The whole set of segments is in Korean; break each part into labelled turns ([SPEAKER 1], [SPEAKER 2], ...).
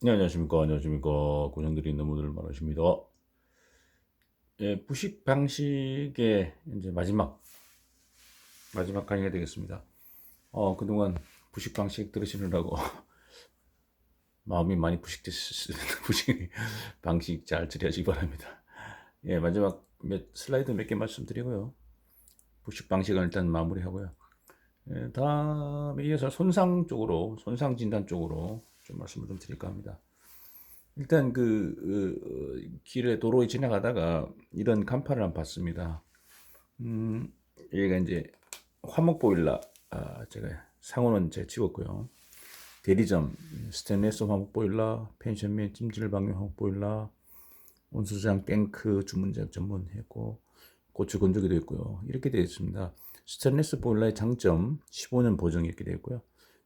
[SPEAKER 1] 네, 안녕하십니까. 안녕하십니까. 고생들이 너무들 많으십니다. 예, 부식 방식의 이제 마지막, 마지막 강의가 되겠습니다. 어, 그동안 부식 방식 들으시느라고 마음이 많이 부식되셨, 부식 방식 잘 처리하시기 바랍니다. 예, 마지막 몇, 슬라이드 몇 개 말씀드리고요. 부식 방식은 일단 마무리하고요. 예, 다음에 이어서 손상 쪽으로, 손상 진단 쪽으로 좀 말씀을 좀 드릴까 합니다. 일단 그 어, 길에 도로에 지나가다가 이런 간판을 한번 봤습니다. 음, 얘가 이제 화목 보일러 아, 제가 상호는 제가 찍었고요. 대리점 스테인레스 화목 보일러, 펜션 및 찜질 방용 화목 보일러, 온수장 탱크 주문장 전문했고 고추 건조기도 있고요. 이렇게 되어 있습니다. 스테인레스 보일러의 장점 15년 보증 이렇게 되어 있고요.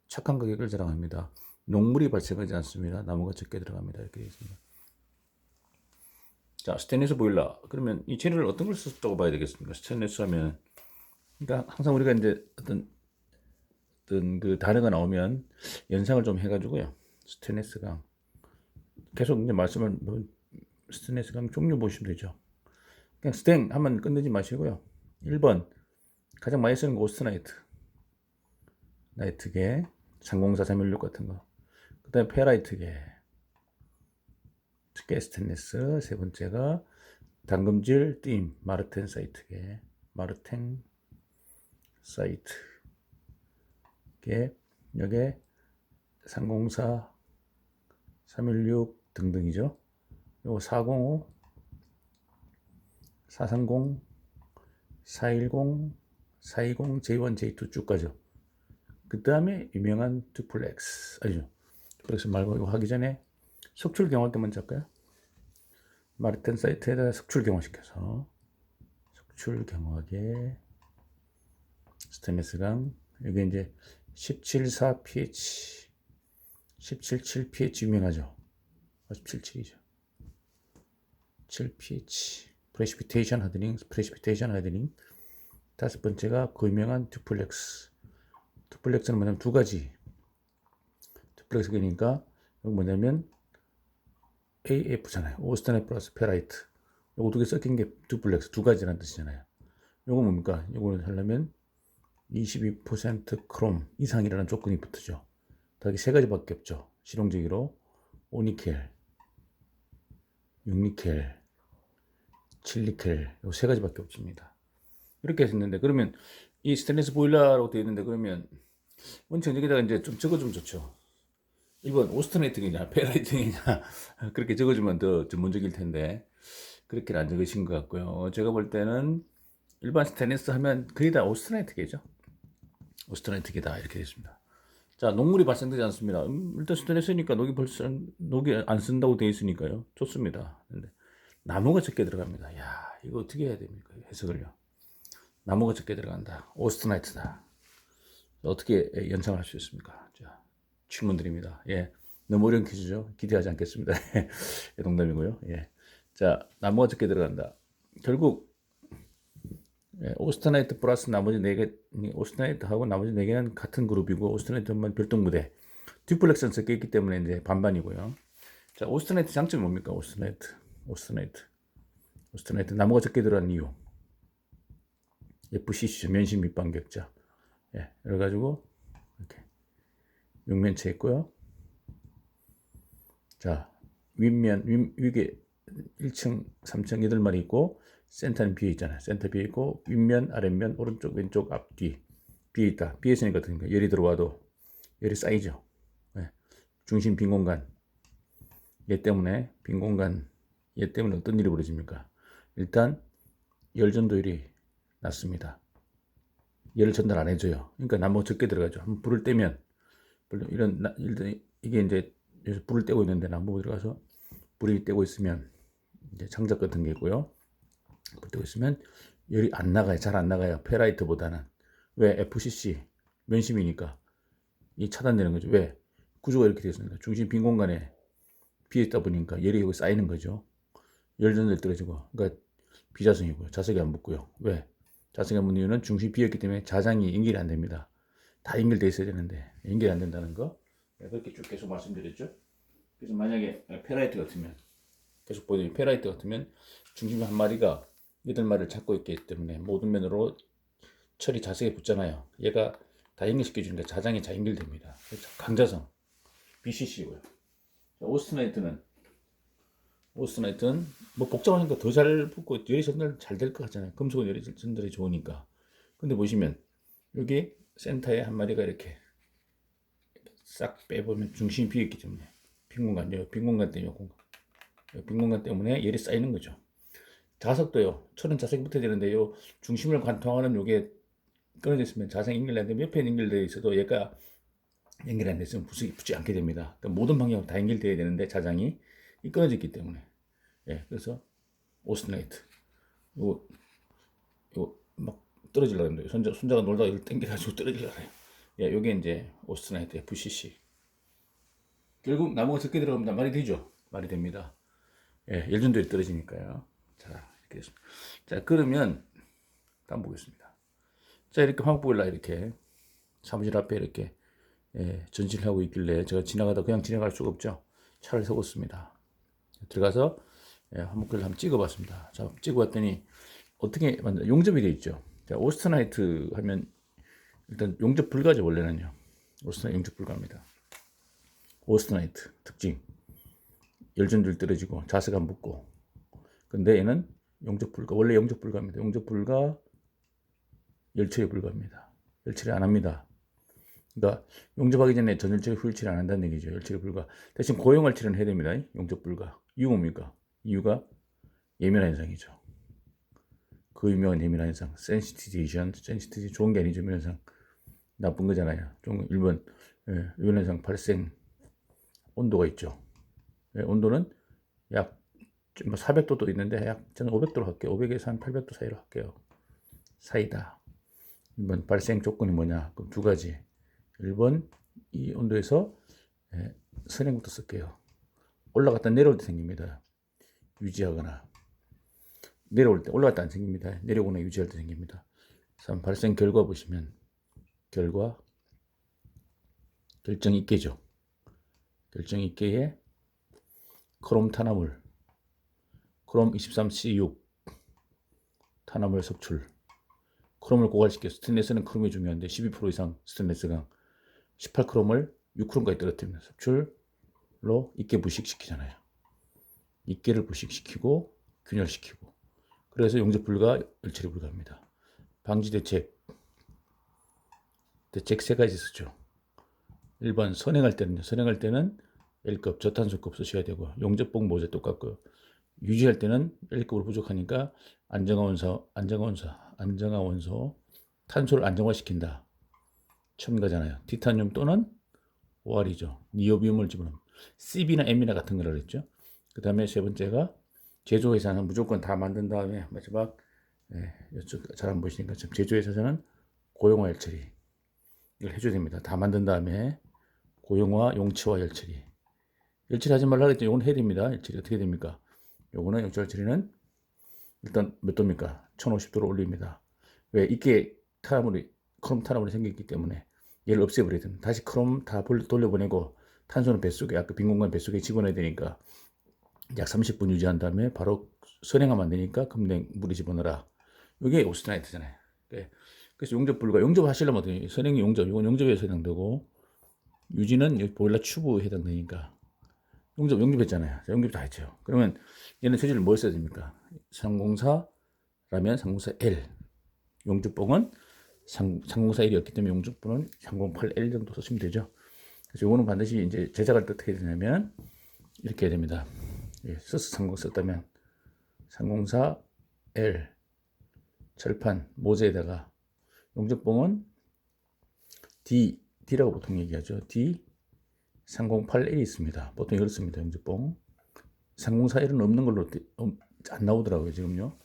[SPEAKER 1] 착한 가격을 자랑합니다. 녹물이 발생하지 않습니다. 나무가 적게 들어갑니다. 이렇게 되어 있습니다. 자, 스테인리스 보일러. 그러면 이 재료를 어떤 걸 썼다고 봐야 되겠습니까? 스테인리스 하면 그러니까 항상 우리가 이제 어떤 어떤 그 단어가 나오면 연상을 좀 해가지고요. 스테인리스가 계속 이제 말씀을 뭐 스테인리스가 종류 보시면 되죠. 그냥 스텐 하면 끝내지 마시고요. 1번 가장 많이 쓰는 거 오스트나이트 나이트계 304, 316 같은 거. 그 다음에 페라이트계, 특게 스테인리스, 세 번째가 당금질 띠임, 마르텐 사이트계, 마르텐 사이트계, 여기에 304, 316 등등이죠. 요거 405, 430, 410, 420, J1, J2 쭉 가죠. 그 다음에 유명한 듀플렉스 아니죠 듀플렉스 말고 이거 하기 전에 속출 경화기 먼저 할까요? 마르텐 사이트에다 속출 경화 시켜서 속출 경화기 스테인리스강 여기 이제 174 pH 177 pH 유명하죠? 177이죠 7 pH 프레시피테이션 하드닝 프레시피테이션 하드닝 다섯 번째가 그 유명한 듀플렉스. 듀플렉스는 뭐냐면 두 가지 듀 플렉스니까 여기 뭐냐면 AF잖아요. 오스테네 플러스 페라이트. 요거 두 개 섞인 게 듀플렉스 두 가지라는 뜻이잖아요. 요거 뭡니까? 요거를 하려면 22% 크롬 이상이라는 조건이 붙죠. 더하기 세 가지밖에 없죠. 실용적으로 오니켈, 6니켈, 7니켈 요 세 가지밖에 없습니다. 이렇게 했는데 그러면 이 스테인리스 보일러라고 되어 있는데 그러면 원천 여기다가 이제 좀 적어주면 좋죠. 1번 오스트네이트냐 페라이트냐 그렇게 적어주면 더 전문적일 텐데 그렇게 안 적으신 것 같고요. 제가 볼 때는 일반 스테인리스 하면 거의 다 오스트네이트계죠. 오스트네이트계다 이렇게 되어 습니다 자 녹물이 발생되지 않습니다. 음, 일단 스테인리스니까 녹이 벌써 녹이 안 쓴다고 되어 있으니까요. 좋습니다. 근데 나무가 적게 들어갑니다. 야 이거 어떻게 해야 됩니까? 해석을요. 나무가 적게 들어간다. 오스트나이트다. 어떻게 연상할 수 있습니까? 자, 질문 드립니다. 예. 너무 어려운 퀴즈죠. 기대하지 않겠습니다. 예, 농담이고요. 예. 자, 나무가 적게 들어간다. 결국, 예, 오스트나이트 플러스 나머지 4개, 오스트나이트하고 나머지 4개는 같은 그룹이고, 오스트나이트만 별도무대. 듀플렉스는 섞여 있기 때문에 이제 반반이고요. 자, 오스트나이트 장점이 뭡니까? 오스트나이트. 오스트나이트. 오스트나이트. 나무가 적게 들어간 이유. FCC 면심 밑반격자. 예, 그래가지고 육면체 있고요. 자, 윗면 윗, 위에 1층, 3층 8마리 있고 센터는 비어 있잖아요. 센터 비어 있고 윗면, 아랫면, 오른쪽, 왼쪽, 앞뒤 비어 있다. 비어 있으니까 어떻게 열이 들어와도 열이 쌓이죠. 예, 중심 빈 공간. 얘 때문에 빈 공간 얘 때문에 어떤 일이 벌어집니까? 일단 열전도율이 낮습니다. 열을 전달 안 해줘요. 그러니까 나무 적게 들어가죠. 한번 불을 떼면 이런 일단 이게 이제 불을 떼고 있는데 나무 들어가서 불이 떼고 있으면 이제 장작 같은 게 있고요. 불 떼고 있으면 열이 안 나가요. 잘 안 나가요. 페라이트보다는 왜 FCC 면심이니까 이 차단되는 거죠. 왜 구조가 이렇게 되어 있습니다. 중심 빈 공간에 비어 있다 보니까 열이 여기 쌓이는 거죠. 열 전달 떨어지고 그러니까 비자성이고요. 자석이 안 붙고요. 왜 자석이 없는 이유는 중심이 비었기 때문에 자장이 연결이 안 됩니다. 다 연결돼 있어야 되는데 연결이 안 된다는 거 네, 그렇게 쭉 계속 말씀드렸죠. 그래서 만약에 페라이트 같으면 계속 보여드린 페라이트 같으면 중심 한 마리가 여덟 마리를 잡고 있기 때문에 모든 면으로 철이 자석에 붙잖아요. 얘가 다 연결시켜 주니까 자장이 잘 연결됩니다. 강자성 BCC고요. 오스트나이트는 오스트나이트는 뭐 복잡하니까 더 잘 붙고 열이 전달 잘 될 것 같잖아요. 금속은 열이 전달이 좋으니까. 근데 보시면 여기 센터에 한 마리가 이렇게 싹 빼보면 중심이 비어 있기 때문에 빈 공간, 요, 빈 공간 때문에 요 공간, 요빈 공간 때문에 열이 쌓이는 거죠. 자석도요. 철은 자석이 붙어야 되는데 요 중심을 관통하는 요게 끊어져 있으면 자석이 연결되는데 옆에 연결되어 있어도 얘가 연결이 안 됐으면 붙지, 붙지 않게 됩니다. 그러니까 모든 방향으로 다 연결돼야 되는데 자장이 이 끊어졌기 때문에 예, 그래서 오스나이트 요, 요 막 떨어지려고 합니다. 손자, 손자가 놀다가 이걸 당겨가지고 떨어지려고 해요. 예, 요게 이제 오스나이트 FCC 결국 나무가 적게 들어갑니다. 말이 되죠? 말이 됩니다. 예, 열전도에 떨어지니까요. 자, 이렇게 됐습니다. 자, 그러면 다음 보겠습니다. 자, 이렇게 황보일라 이렇게 사무실 앞에 이렇게 예, 전시를 하고 있길래 제가 지나가다 그냥 지나갈 수가 없죠. 차를 세웠습니다. 들어가서 예, 한목을 한번 찍어봤습니다. 자, 찍어봤더니 어떻게 만든 용접이 되어 있죠. 자, 오스트나이트 하면 일단 용접 불가죠 원래는요. 오스트나이트 용접 불가입니다. 오스트나이트 특징 열전율 떨어지고 안 붙고 근데 얘는 용접 불가 원래 용접 불가입니다. 용접 불가 열처리 불가입니다. 열처리 안 합니다. 그러니까 용접하기 전에 전열처리 후열처리 안 한다는 얘기죠. 열처리 불가 대신 고용할 처리는 해야 됩니다. 용접 불가 이유가 뭡니까? 이유가 예민한 현상이죠. 그 유명한 예민한 현상 센시티제이션 센시티지 좋은 게 아니죠. 예민한 현상 나쁜 거잖아요. 좀 일본 예, 예민한 현상 발생 온도가 있죠. 예, 온도는 약 400도도 있는데 약 저는 500도로 할게요. 500에서 한 800도 사이로 할게요. 사이다. 이번 발생 조건이 뭐냐? 그럼 두 가지. 1번 이 온도에서 예, 선행부터 쓸게요. 올라갔다 내려올 때 생깁니다. 유지하거나 내려올 때 올라갔다 안 생깁니다. 내려오거나 유지할 때 생깁니다. 3. 발생 결과 보시면 결과 결정 있게죠. 결정 있게에 크롬 탄화물 크롬 23C6 탄화물 섭출 크롬을 고갈시켜 스테인레스는 크롬이 중요한데 12% 이상 스테인레스가 18크롬을 6크롬까지 떨어뜨립니다. 섭출로 입게 부식시키잖아요. 입게를 부식시키고 균열시키고 그래서 용접 불가 열처리 불가합니다. 방지 대책 대책 세 가지 쓰죠. 1번 선행할 때는요. 선행할 때는 L급 저탄소급 쓰셔야 되고 용접봉 모자 똑같고요. 유지할 때는 L급으로 부족하니까 안정화 원소, 안정화 원소, 안정화 원소 탄소를 안정화시킨다. 첨가잖아요. 티타늄 또는 OR이죠. 니오비움을 집어넣으면 Cb나 M이나 같은 거라 그랬죠. 그 다음에 세 번째가 제조회사는 무조건 다 만든 다음에 마지막 예, 이쪽 잘 안 보시니까 좀 제조회사에서는 고용화 열처리 이걸 해줘야 됩니다. 다 만든 다음에 고용화 용치화 열처리 열처리 하지 말라 그랬더니 이건 해야 됩니다. 열처리 어떻게 됩니까? 요거는 용치 열처리는 일단 몇 도입니까? 1050도로 올립니다. 왜? 이게 탄화물이 크롬 탄화물이 생겼기 때문에 얘를 됩니다. 다시 크롬 다 돌려보내고 탄소는 뱃속에 아까 빈 공간 뱃속에 집어넣어야 되니까 약 30분 유지한 다음에 바로 선행하면 안 되니까 금냉 물에 집어넣어라. 이게 오스트나이트잖아요. 네. 그래서 용접 불가. 용접 하시려면 어떻게 선행이 용접. 이건 용접에서 해당되고 유지는 보일러 튜브 해당되니까 용접 용접했잖아요. 자, 용접 다 했죠. 그러면 얘는 소지를 뭘 써야 됩니까? 304라면 304L. 용접봉은 304L이었기 때문에 용접봉은 308L 정도 쓰시면 되죠. 그래서 이거는 반드시 이제 제작할 때 어떻게 되냐면 이렇게 해야 됩니다. 예, 서스 30 썼다면 304L 철판 모재에다가 용접봉은 D, D라고 보통 얘기하죠. D 308L이 있습니다. 보통 이걸 씁니다. 용접봉. 304L은 없는 걸로 안 나오더라고요. 지금요.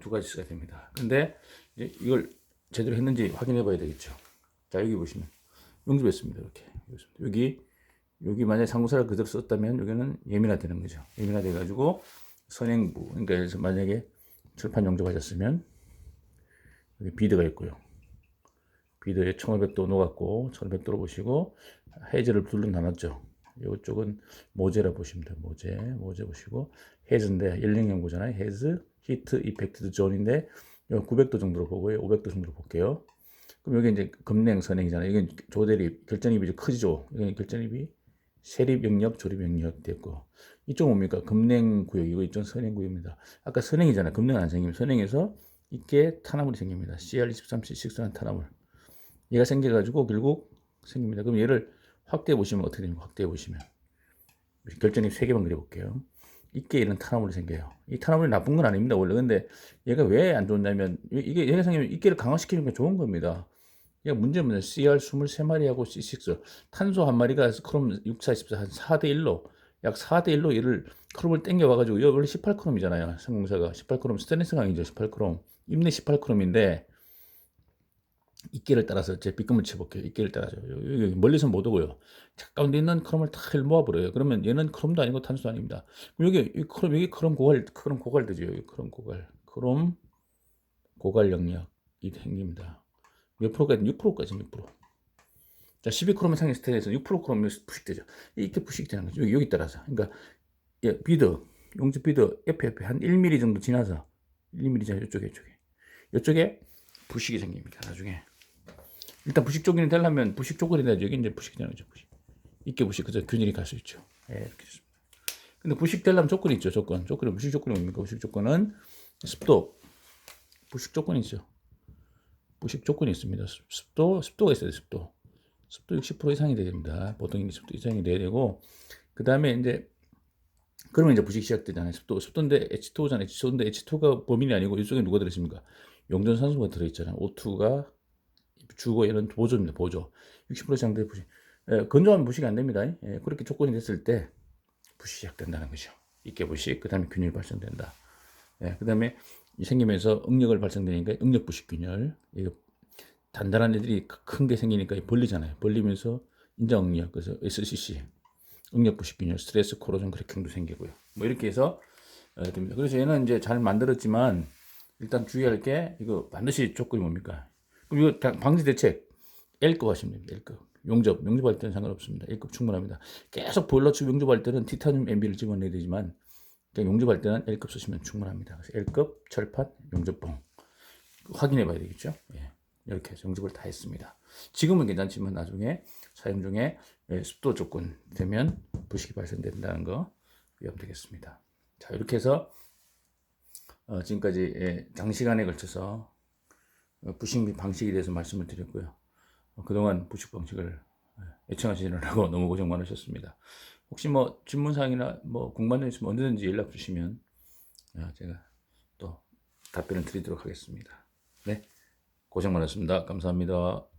[SPEAKER 1] 두 가지 써야 됩니다. 근데 이걸 제대로 했는지 확인해 봐야 되겠죠. 자, 여기 보시면 용접했습니다. 이렇게. 여기 여기 만약에 상무사를 그대로 썼다면 여기는 예민화되는 거죠. 예민화돼 가지고 선행부 그러니까 만약에 철판 용접하셨으면 여기 비드가 있고요. 비드에 1500도 녹았고 1500도로 보시고 해저를 둘러 나눴죠. 이쪽은 모재라 보시면 돼요. 모재, 모재 보시고 헤즈인데 열링연구잖아요. 헤즈, 히트, 이펙트 존인데 900도 정도로 보고요. 500도 정도로 볼게요. 그럼 여기 이제 금냉, 선행이잖아요. 이건 조대립, 결전입이 좀 크죠. 이건 결전입이 세립 영역, 조립 영역 됐고 이쪽 뭡니까? 금냉 구역이고 이쪽 선행 구역입니다. 아까 선행이잖아요. 금냉 안 생기면 선행에서 이게 탄화물이 생깁니다. CR23C6라는 탄화물. 얘가 생겨가지고 결국 생깁니다. 그럼 얘를 확대해 보시면 어떻게 됩니까? 확대해 보시면 결정립 세 개만 그려볼게요. 이게 이런 탄화물이 생겨요. 이 탄화물이 나쁜 건 아닙니다 원래. 근데 얘가 왜 안 좋냐면 이게 얘가 생기면 이끼를 강화시키는 게 좋은 겁니다. 문제는 뭐냐? CR 23마리하고 C6 탄소 한 마리가 크롬 6424한 4대 1로 약 4대 1로 얘를 크롬을 땡겨 와가지고 여기 원래 18크롬이잖아요. 성공사가 18크롬 스테인리스 강이죠. 18크롬 임내 18크롬인데 이끼를 따라서 제 빗금을 쳐볼게요. 이끼를 따라서 멀리서 못 오고요. 자, 가운데 있는 크롬을 다 모아버려요. 그러면 얘는 크롬도 아니고 탄소도 아닙니다. 여기 이 크롬 여기 크롬 고갈 크롬 고갈되죠. 여기 크롬 고갈 크롬 고갈 영역이 생깁니다. 몇 프로까지? 6%까지 6%. 자, 12크롬 상의 스테에서 6% 크롬이 부식되죠. 이게 부식되는 거죠. 여기, 여기 따라서. 그러니까 예, 비드 용접 비드 옆에 옆에 한 1mm 정도 지나서 1mm잖아요. 이쪽에 이쪽에 이쪽에 부식이 생깁니다. 나중에 일단 부식 조건이 되려면 부식 조건이 돼야지 여기 이제 부식이잖아요. 그죠? 부식. 이게 부식 그죠? 균일이 갈 수 있죠. 예, 이렇게 됐습니다. 근데 부식 되려면 조건이 있죠. 조건. 조건이 부식 조건이 뭡니까? 부식 조건은 습도. 부식 조건이 있죠. 부식 조건이 있습니다. 습도, 습도가 있어야 돼, 습도. 습도 60% 이상이 돼야 됩니다. 보통 습도 이상이 돼야 되고, 그 다음에 이제, 그러면 이제 부식 시작되잖아요. 습도, 습도인데 H2잖아요. H2인데 H2가 범인이 아니고 이쪽에 누가 들어있습니까? 용존산소가 들어있잖아요. O2가 주고 얘는 보조입니다. 보조. 60% 이상 돼 부식. 예, 건조하면 부식이 안 됩니다. 예, 그렇게 조건이 됐을 때 부식이 시작된다는 거죠. 이게 부식, 그 다음에 균열이 발생된다. 예, 그 다음에 이 생기면서 응력을 발생되니까 응력 부식 균열. 이거 단단한 애들이 큰 게 생기니까 벌리잖아요. 벌리면서 인장 응력, 그래서 SCC, 응력 부식 균열, 스트레스 코로전 크래킹도 생기고요. 뭐 이렇게 해서 어, 됩니다. 그래서 얘는 이제 잘 만들었지만 일단 주의할 게 이거 반드시 조건이 뭡니까? 그럼 이거 다- 방지 대책 L급 하시면 됩니다. L급. 용접, 용접할 때는 상관없습니다. L급 충분합니다. 계속 보일러축 용접할 때는 티타늄 MB를 집어내야 되지만 용접할 때는 L급 쓰시면 충분합니다. 그래서 L급 철판 용접봉 확인해 봐야 되겠죠. 예. 이렇게 해서 용접을 다 했습니다. 지금은 괜찮지만 나중에 사용 중에 예, 습도 조건 되면 부식이 발생된다는 거 위험 되겠습니다. 자 이렇게 해서 어, 지금까지 예, 장시간에 걸쳐서 어, 부식 및 방식에 대해서 말씀을 드렸고요. 어, 그동안 부식 방식을 예, 애청하시느라고 너무 고생 많으셨습니다. 혹시 뭐 질문사항이나 뭐 궁금한 있으면 언제든지 연락 주시면 어, 제가 또 답변을 드리도록 하겠습니다. 네. 고생 많으셨습니다. 감사합니다.